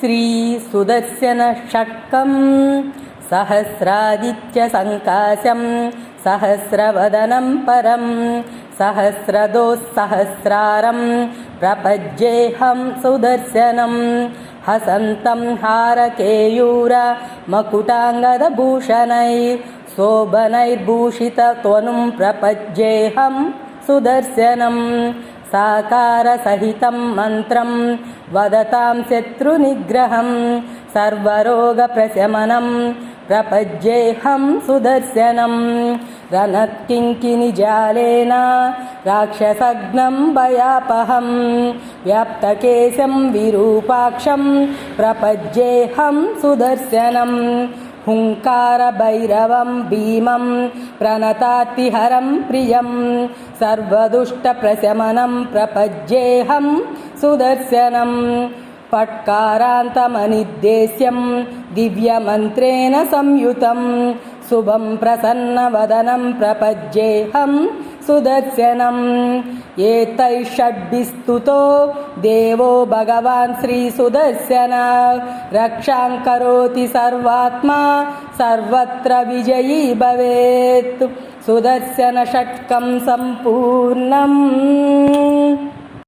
श्रीसुदर्शनषट्कं सहस्रादित्यसङ्काशं सहस्रवदनं परं सहस्रदोःसहस्रारं प्रपज्येऽहं सुदर्शनं हसन्तं हारकेयूर मकुटाङ्गदभूषणै शोभनैर्भूषितत्वनुं प्रपज्येऽहं सुदर्शनम् साकारसहितं मन्त्रं वदतां शत्रुनिग्रहं सर्वरोगप्रशमनं प्रपज्येऽहं सुदर्शनं रणत्किङ्किनिजालेन राक्षसग्नं भयापहं व्याप्तकेशं विरूपाक्षं प्रपज्येऽहं सुदर्शनम् हुङ्कारभैरवं भीमं प्रणतातिहरं प्रियं सर्वदुष्टप्रशमनं प्रपज्येऽहं सुदर्शनम् पट्कारान्तमनिर्देश्यं दिव्यमन्त्रेण संयुतं शुभं प्रसन्नवदनं प्रपज्येऽहं सुदर्शनम् एतैः षड्भिस्तुतो देवो भगवान् श्रीसुदर्शन रक्षां करोति सर्वात्मा सर्वत्र विजयी भवेत् सुदर्शनषट्कं सम्पूर्णम्